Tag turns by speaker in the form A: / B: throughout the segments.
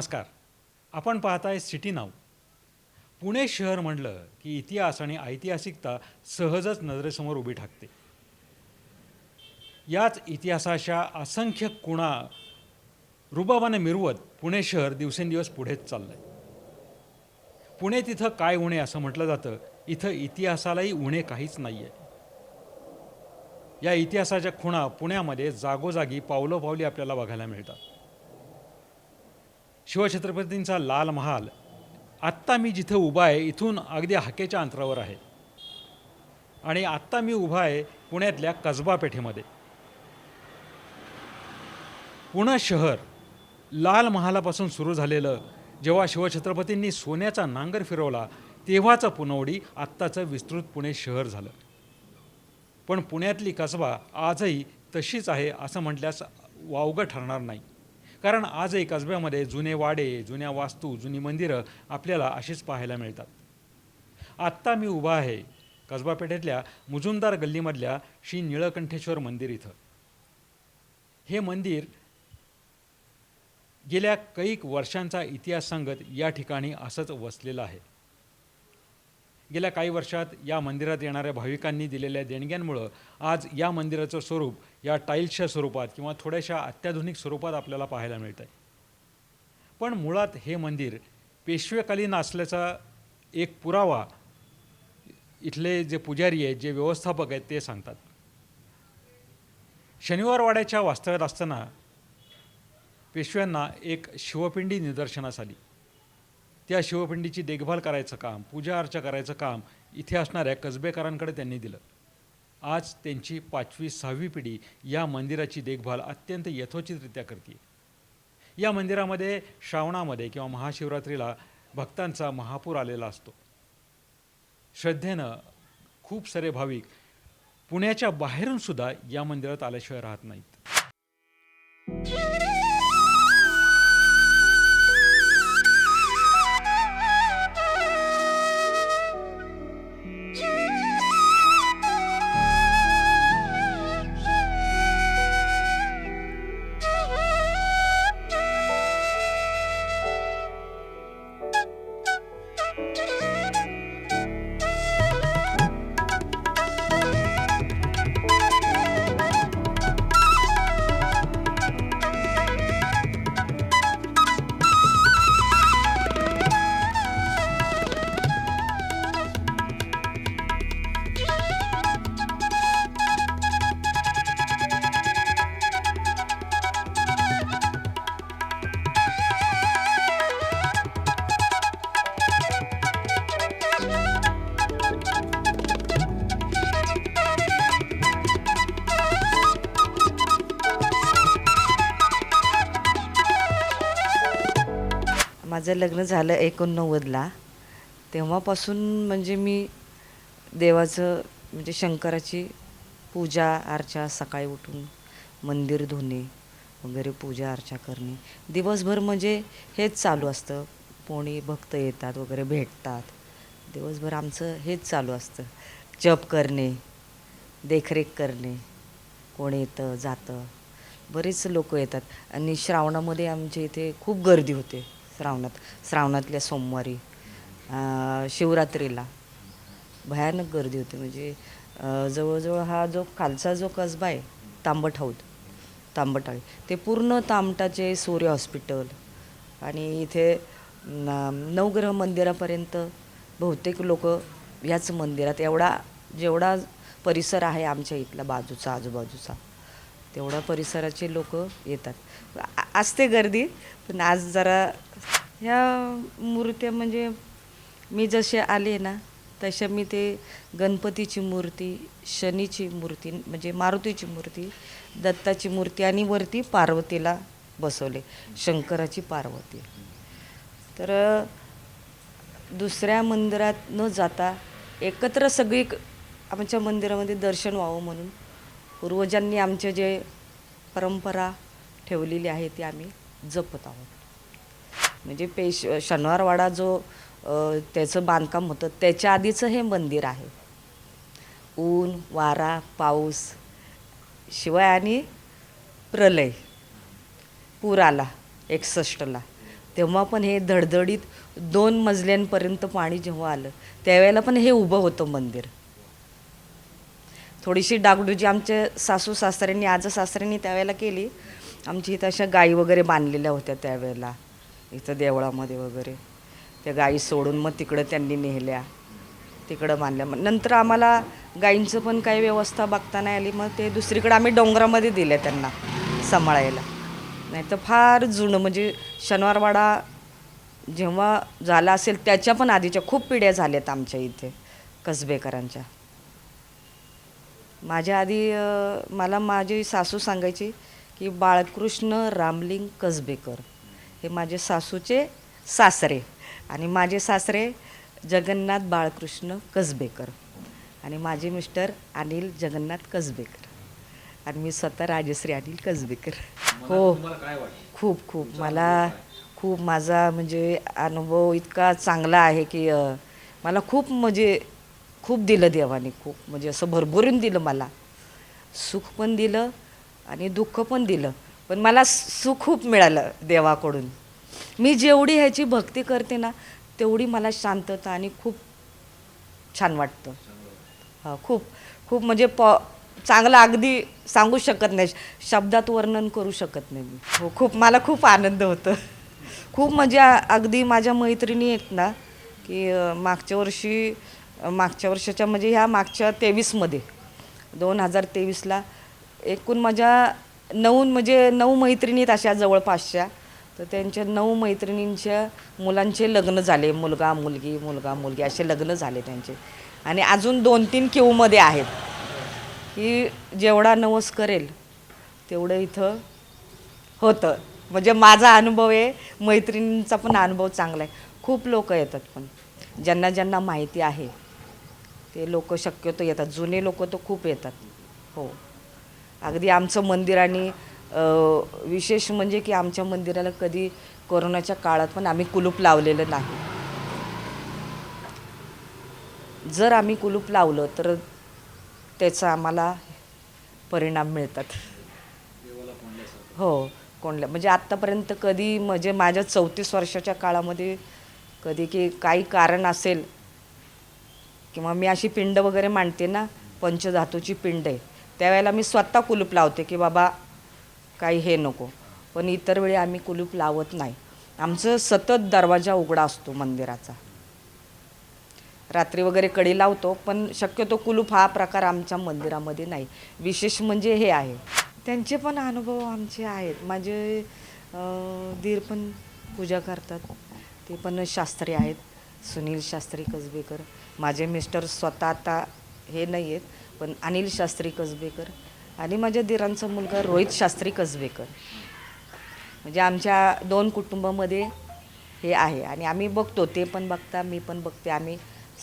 A: नमस्कार. आपण पाहताय सिटी नाव पुणे शहर म्हटलं की इतिहास आणि ऐतिहासिकता सहजच नजरेसमोर उभी ठाकते. याच इतिहासाच्या असंख्य कुणा रुबाबाने मिरवत पुणे शहर दिवसेंदिवस पुढेच चाललं आहे पुणे तिथं काय उणे असं म्हटलं जातं? इथं इतिहासालाही उणे काहीच नाही आहे या इतिहासाच्या खुणा पुण्यामध्ये जागोजागी पावलोपावली आपल्याला बघायला मिळतात. शिवछत्रपतींचा लाल महाल. आत्ता मी जिथं उभा आहे इथून अगदी हाकेच्या अंतरावर आहे. आणि आत्ता मी उभा आहे पुण्यातल्या कसबा पेठेमध्ये. पुणे शहर लाल महालापासून सुरू झालेलं जेव्हा शिवछत्रपतींनी सोन्याचा नांगर फिरवला तेव्हाचं पुनवडी आत्ताचं विस्तृत पुणे शहर झालं. पण पुण्यातली कसबा आजही तशीच आहे असं म्हटल्यास वावगं ठरणार नाही. कारण आजही कसब्यामध्ये जुने वाडे जुन्या वास्तू जुनी मंदिरं आपल्याला अशीच पाहायला मिळतात. आत्ता मी उभा आहे कसबा पेठेतल्या मुजुमदार गल्लीमधल्या श्री निळकंठेश्वर मंदिर इथं. हे मंदिर गेल्या कैक वर्षांचा इतिहास सांगत या ठिकाणी असंच वसलेलं आहे. गेल्या काही वर्षात या मंदिरात येणाऱ्या भाविकांनी दिलेल्या देणग्यांमुळं आज या मंदिराचं स्वरूप या टाईल्सच्या स्वरूपात किंवा थोड्याशा अत्याधुनिक स्वरूपात आपल्याला पाहायला मिळतं आहे पण मुळात हे मंदिर पेशवेकालीन असल्याचा एक पुरावा इथले जे पुजारी आहेत जे व्यवस्थापक आहेत ते सांगतात. शनिवारवाड्याच्या वास्तव्यात असताना पेशव्यांना एक शिवपिंडी निदर्शनास आली. त्या शिवपिंडीची देखभाल करायचं काम पूजा अर्चा करायचं काम इथे असणाऱ्या कसबेकरांकडे त्यांनी दिलं. आज त्यांची पाचवी सहावी पिढी या मंदिराची देखभाल अत्यंत यथोचितरित्या करते या मंदिरामध्ये श्रावणामध्ये किंवा महाशिवरात्रीला भक्तांचा महापूर आलेला असतो. श्रद्धेनं खूप सारे भाविक पुण्याच्या बाहेरून सुद्धा या मंदिरात आल्याशिवाय राहत नाहीत.
B: माझं लग्न झालं एकोणनव्वदला. तेव्हापासून म्हणजे मी देवाचं म्हणजे शंकराची पूजा अर्चा सकाळी उठून मंदिर धुणे वगैरे पूजा अर्चा करणे. दिवसभर म्हणजे हेच चालू असतं. कोणी भक्त येतात वगैरे भेटतात. दिवसभर आमचं हेच चालू असतं. जप करणे देखरेख करणे. कोण येतं जातं. बरेच लोक येतात. आणि श्रावणामध्ये आमच्या इथे खूप गर्दी होते. श्रावणात श्रावणातल्या सोमवारी शिवरात्रीला. भयानक गर्दी होते. म्हणजे जवळजवळ हा जो खालचा जो कसबा आहे तांबट हौद तांबटाळी ते पूर्ण तांबटाचे सूर्य हॉस्पिटल आणि इथे नवग्रह मंदिरापर्यंत बहुतेक लोक याच मंदिरात एवढा जेवढा परिसर आहे आमच्या इथला बाजूचा आजूबाजूचा तेवढा परिसराचे लोक येतात. असते गर्दी पण आज जरा ह्या मूर्त्या म्हणजे मी जसे आले ना तशा मी ते गणपतीची मूर्ती शनीची मूर्ती म्हणजे मारुतीची मूर्ती दत्ताची मूर्ती आणि वरती पार्वतीला बसवले शंकराची पार्वती. तर दुसऱ्या मंदिरात न जाता एकत्र सगळी आमच्या मंदिरामध्ये दर्शन व्हावं म्हणून पूर्वजांनी आमचे जे परंपरा ठेवलेली आहे ती आम्ही जपत आहोत. म्हणजे पेश शनिवारवाडा जो त्याचं बांधकाम होतं त्याच्या आधीचं हे मंदिर आहे. ऊन वारा पाऊस शिवाय आणि प्रलय. पूर आला एकसष्टला. तेव्हा पण हे धडधडीत दोन मजल्यांपर्यंत पाणी जेव्हा आलं त्यावेळेला पण हे उभं होतं मंदिर. थोडीशी डागडुजी आमच्या सासू सासऱ्यांनी आज सासऱ्यांनी त्यावेळेला केली. आमची इथं अशा गायी वगैरे बांधलेल्या होत्या त्यावेळेला इथं देवळामध्ये वगैरे. त्या गायी सोडून मग तिकडं त्यांनी नेल्या. तिकडं बांधल्या. मग नंतर आम्हाला गायींचं पण काही व्यवस्था बघता नाही आली. मग ते दुसरीकडे आम्ही डोंगरामध्ये दिल्या त्यांना सांभाळायला. नाही तर फार जुनं म्हणजे शनिवारवाडा जेव्हा झाला असेल त्याच्या पण आधीच्या खूप पिढ्या झाल्यात आमच्या इथे कसबेकरांच्या. माझ्या आधी मला माझी सासू सांगायची की बाळकृष्ण रामलिंग कसबेकर. हे माझे सासूचे सासरे आणि माझे सासरे जगन्नाथ बाळकृष्ण कसबेकर आणि माझे मिस्टर अनिल जगन्नाथ कसबेकर आणि मी स्वतः राजश्री अनिल कसबेकर. हो. खूप खूप. मला खूप माझा म्हणजे अनुभव इतका चांगला आहे की मला खूप म्हणजे खूप दिलं देवाने खूप. म्हणजे असं भरभरून दिलं मला. सुख पण दिलं आणि दुःख पण दिलं. पण मला सुख खूप मिळालं देवाकडून. मी जेवढी ह्याची भक्ती करते ना तेवढी मला शांतता आणि खूप छान वाटतं. हा खूप. खूप म्हणजे प चांगलं अगदी सांगू शकत नाही. शब्दात वर्णन करू शकत नाही मी. हो खूप मला खूप आनंद होतो. खूप म्हणजे अगदी माझ्या मैत्रिणी आहेत ना की मागच्या वर्षी मागच्या वर्षाच्या म्हणजे ह्या मागच्या तेवीसमध्ये. दोन हजार तेवीसला एकूण माझ्या नऊ म्हणजे नऊ मैत्रिणीत अशा जवळपासच्या. तर त्यांच्या नऊ मैत्रिणींच्या मुलांचे लग्न झाले. मुलगा मुलगी मुलगा मुलगी असे लग्न झाले त्यांचे. आणि अजून दोन तीन क्यूमध्ये आहेत. की जेवढा नवस करेल तेवढं इथं होतं. म्हणजे माझा अनुभव आहे मैत्रिणींचा पण अनुभव चांगला आहे. खूप लोक येतात पण. ज्यांना ज्यांना माहिती आहे. ते लोक शक्यतो येतात. जुने लोक तर खूप येतात. हो. अगदी आमचं मंदिर आणि विशेष म्हणजे की आमच्या मंदिराला कधी कोरोनाच्या काळात पण आम्ही कुलूप लावलेलं नाही. जर आम्ही कुलूप लावलं तर त्याचा आम्हाला परिणाम मिळतात. हो. कोणल्या म्हणजे आत्तापर्यंत कधी म्हणजे माझ्या चौतीस वर्षाच्या काळामध्ये कधी की काही कारण असेल किंवा मी अशी पिंड वगैरे मांडते ना पंचधातूची पिंड आहे त्यावेळेला मी स्वतः कुलूप लावते की बाबा काही हे नको. पण इतर वेळी आम्ही कुलूप लावत नाही. आमचं सतत दरवाजा उघडा असतो मंदिराचा. रात्री वगैरे कडी लावतो पण शक्यतो कुलूप हा प्रकार आमच्या मंदिरामध्ये नाही. विशेष म्हणजे हे आहे. त्यांचे पण अनुभव आमचे आहेत. माझे दीर पण पूजा करतात. ते पण शास्त्री आहेत. सुनील शास्त्री कसबेकर. माझे मिस्टर स्वतः आता हे नाही आहेत पण अनिल शास्त्री कसबेकर आणि माझ्या दिरांचा मुलगा रोहित शास्त्री कसबेकर. म्हणजे आमच्या दोन कुटुंबामध्ये हे आहे आणि आम्ही बघतो ते पण बघता मी पण बघते आम्ही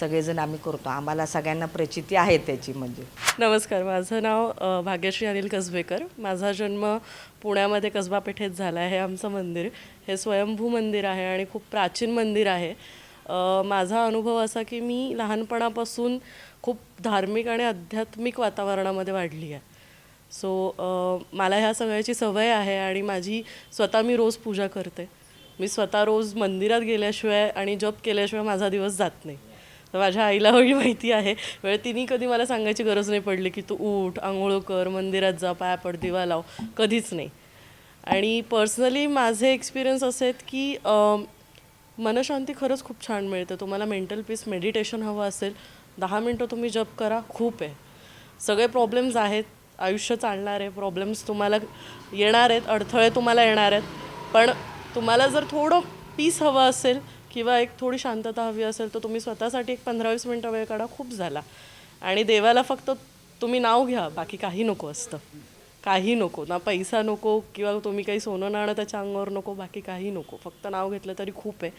B: सगळेजण आम्ही करतो. आम्हाला सगळ्यांना प्रचिती आहे त्याची म्हणजे.
C: नमस्कार माझं नाव भाग्यश्री अनिल कसबेकर. माझा जन्म पुण्यामध्ये कसबा पेठेत झाला आहे हे आमचं मंदिर. हे स्वयंभू मंदिर आहे आणि खूप प्राचीन मंदिर आहे. माझा अनुभव असा की मी लहानपणापासून खूप धार्मिक आणि आध्यात्मिक वातावरणामध्ये वाढली आहे. सो मला ह्या सगळ्याची सवय आहे आणि माझी स्वतः मी रोज पूजा करते. मी स्वतः रोज मंदिरात गेल्याशिवाय आणि जप केल्याशिवाय माझा दिवस जात नाही. तर माझ्या आईला एवढी माहिती आहे. वेळ तिने कधी मला सांगायची गरज नाही पडली की तू उठ आंघोळ कर मंदिरात जा पाया पड दिवा लाव. कधीच नाही. आणि पर्सनली माझे एक्सपिरियन्स असे आहेत की मनशांती खरंच खूप छान मिळते. तुम्हाला मेंटल पीस मेडिटेशन हवं असेल दहा मिनटं तुम्ही जप करा खूप आहे. सगळे प्रॉब्लेम्स आहेत आयुष्य चालणार आहे प्रॉब्लेम्स तुम्हाला येणार आहेत अडथळे तुम्हाला येणार आहेत. पण तुम्हाला जर थोडं पीस हवं असेल किंवा एक थोडी शांतता हवी असेल तर तुम्ही स्वतःसाठी एक पंधरा वीस मिनटं वेळ काढा खूप झाला. आणि देवाला फक्त तुम्ही नाव घ्या बाकी काही नको असतं. काही नको. ना पैसा नको किंवा तुम्ही काही सोनं नाणं त्याच्या अंगावर नको बाकी काही नको. फक्त नाव घेतलं तरी खूप आहे.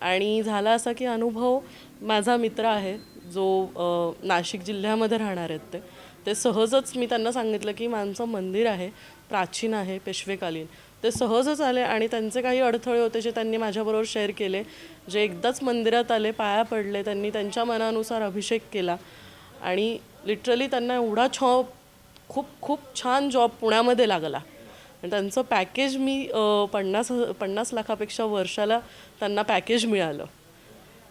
C: आणि झाला असा की अनुभव माझा मित्र आहे जो नाशिक जिल्ह्यामध्ये राहणार आहेत ते. ते सहजच मी त्यांना सांगितलं की माणसं मंदिर आहे प्राचीन आहे पेशवेकालीन. ते सहजच आले आणि त्यांचे काही अडथळे होते जे त्यांनी माझ्याबरोबर शेअर केले. जे एकदाच मंदिरात आले पाया पडले त्यांनी त्यांच्या मनानुसार अभिषेक केला. आणि लिटरली त्यांना एवढा छॉप खूप खूप छान जॉब पुण्यामध्ये लागला. आणि त्यांचं पॅकेज मी पन्नास पन्नास लाखापेक्षा वर्षाला त्यांना पॅकेज मिळालं.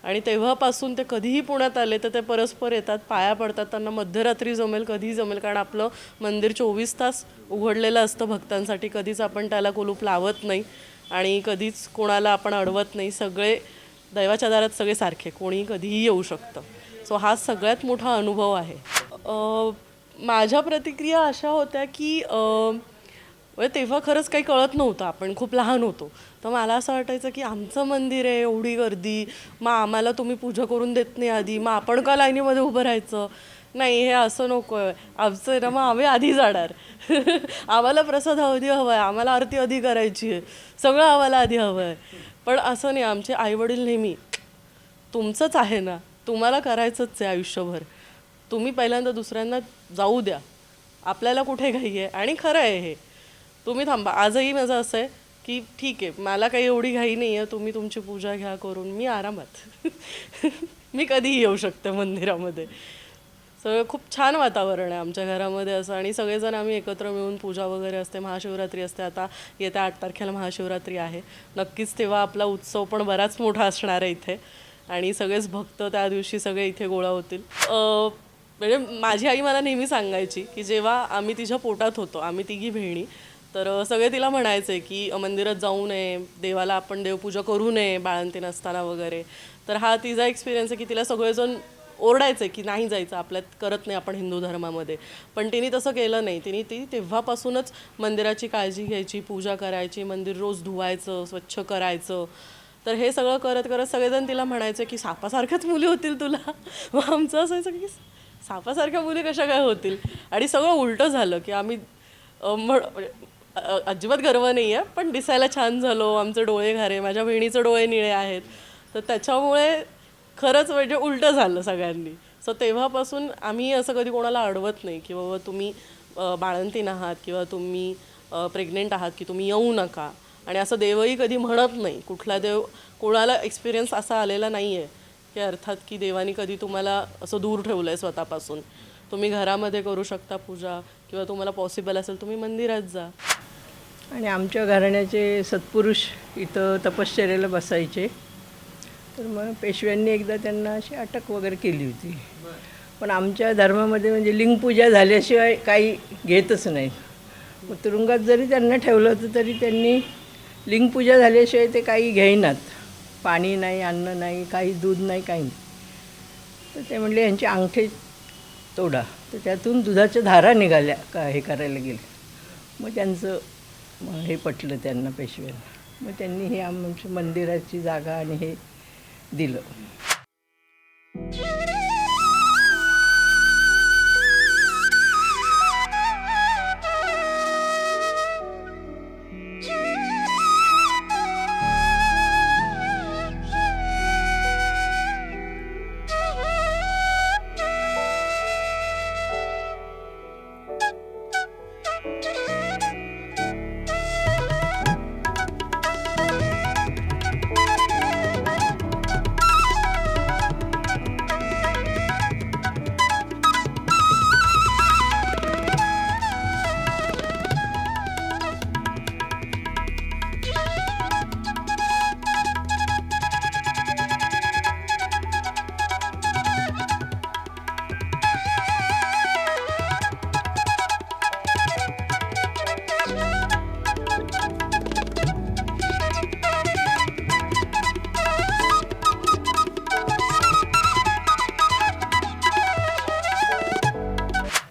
C: आणि तेव्हापासून ते कधीही पुण्यात आले तर ते परस्पर येतात पाया पडतात त्यांना मध्यरात्री जमेल कधीही जमेल कारण आपलं मंदिर चोवीस तास उघडलेलं असतं भक्तांसाठी. कधीच आपण त्याला कुलूप लावत नाही आणि कधीच कोणाला आपण अडवत नाही. सगळे दैवाच्या दारात सगळे सारखे कोणी कधीही येऊ शकतं. सो हा सगळ्यात मोठा अनुभव आहे. माझ्या प्रतिक्रिया अशा होत्या की म्हणजे तेव्हा खरंच काही कळत नव्हतं. आपण खूप लहान होतो. तर मला असं वाटायचं की आमचं मंदिर आहे एवढी गर्दी. मग आम्हाला तुम्ही पूजा करून देत नाही आधी. मग आपण का लाईनीमध्ये उभं राहायचं? नाही हे असं नको आहे आमचं आहे ना मग आम्ही आधी जाणार. आम्हाला प्रसाद आधी हवा आहे आम्हाला आरती आधी करायची आहे. सगळं आम्हाला आधी हवं आहे पण असं नाही. आमचे आईवडील नेहमी तुमचंच आहे ना. तुम्हाला करायचंच आहे आयुष्यभर. तुम्ही पहिल्यांदा दुसऱ्यांना जाऊ द्या. आपल्याला कुठे घाई आहे? आणि खरं आहे हे. तुम्ही थांबा. आजही माझं असं आहे की ठीक आहे मला काही एवढी घाई नाही आहे. तुम्ही तुमची पूजा घ्या करून. मी आरामात. मी कधीही येऊ शकते मंदिरामध्ये. सगळं खूप छान वातावरण आहे आमच्या घरामध्ये असं. आणि सगळेजण आम्ही एकत्र मिळून पूजा वगैरे असते. महाशिवरात्री असते. आता येत्या आठ तारखेला महाशिवरात्री आहे. नक्कीच तेव्हा आपला उत्सव पण बराच मोठा असणार आहे इथे. आणि सगळेच भक्त त्या दिवशी सगळे इथे गोळा होतील. म्हणजे माझी आई मला नेहमी सांगायची की जेव्हा आम्ही तिच्या पोटात होतो आम्ही तिघी बहिणी तर सगळे तिला म्हणायचे की मंदिरात जाऊ नये देवाला आपण देवपूजा करू नये बाळंती असताना वगैरे. तर हा तिचा एक्सपिरियन्स आहे की तिला सगळेजण ओरडायचे की नाही जायचं आपल्यात करत नाही आपण हिंदू धर्मामध्ये. पण तिने तसं केलं नाही. तिने ती तेव्हापासूनच मंदिराची काळजी घ्यायची पूजा करायची मंदिर रोज धुवायचं स्वच्छ करायचं. तर हे सगळं करत करत सगळेजण तिला म्हणायचं की सापासारख्याच मुली होतील तुला. मग आमचं असायचं की सापासारख्या मुली कशा काय होतील? आणि सगळं उलटं झालं की आम्ही म्हण म्हणजे, अजिबात गर्व नाही आहे पण दिसायला छान झालो आमचे डोळे घारे माझ्या बहिणीचे डोळे निळे आहेत. तर त्याच्यामुळे खरंच म्हणजे उलटं झालं सगळ्यांनी. सो तेव्हापासून आम्ही असं कधी कोणाला अडवत नाही की बाबा तुम्ही बाळंतीन आहात किंवा तुम्ही प्रेग्नेंट आहात की तुम्ही येऊ नका. आणि असं देवही कधी म्हणत नाही. कुठला देव कोणाला एक्सपिरियन्स असा आलेला नाही आहे की अर्थात की देवानी कधी तुम्हाला असं दूर ठेवलं आहे स्वतःपासून. तुम्ही घरामध्ये करू शकता पूजा किंवा तुम्हाला पॉसिबल असेल तुम्ही मंदिरात जा.
D: आणि आमच्या घराण्याचे सत्पुरुष इथं तपश्चर्याला बसायचे. तर मग पेशव्यांनी एकदा त्यांना अशी अटक वगैरे केली होती. पण आमच्या धर्मामध्ये म्हणजे लिंगपूजा झाल्याशिवाय काही घेतच नाही. मग तुरुंगात जरी त्यांना ठेवलं होतं तरी त्यांनी लिंगपूजा झाल्याशिवाय ते काही घेईनात. पाणी नाही अन्न नाही काही दूध नाही काही नाही. तर ते म्हणले यांचे अंगठे तोडा. तर त्यातून दुधाच्या धारा निघाल्या का हे करायला गेले. मग त्यांचं मग हे पटलं त्यांना पेशव्यांना. मग त्यांनी हे आमच्या मंदिराची जागा आणि हे दिलं.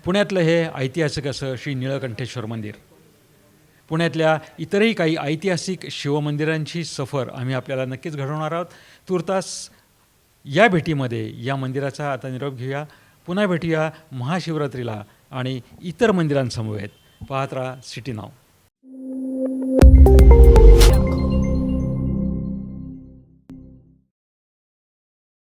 A: पुण्यातलं हे ऐतिहासिक असं श्री निळकंठेश्वर मंदिर. पुण्यातल्या इतरही काही ऐतिहासिक शिवमंदिरांची सफर आम्ही आपल्याला नक्कीच घडवणार आहोत. तुर्तास या भेटीमध्ये या मंदिराचा आता निरोप घेऊया. पुन्हा भेटूया महाशिवरात्रीला आणि इतर मंदिरांसमवेत. पाहत राहा सिटी नाव.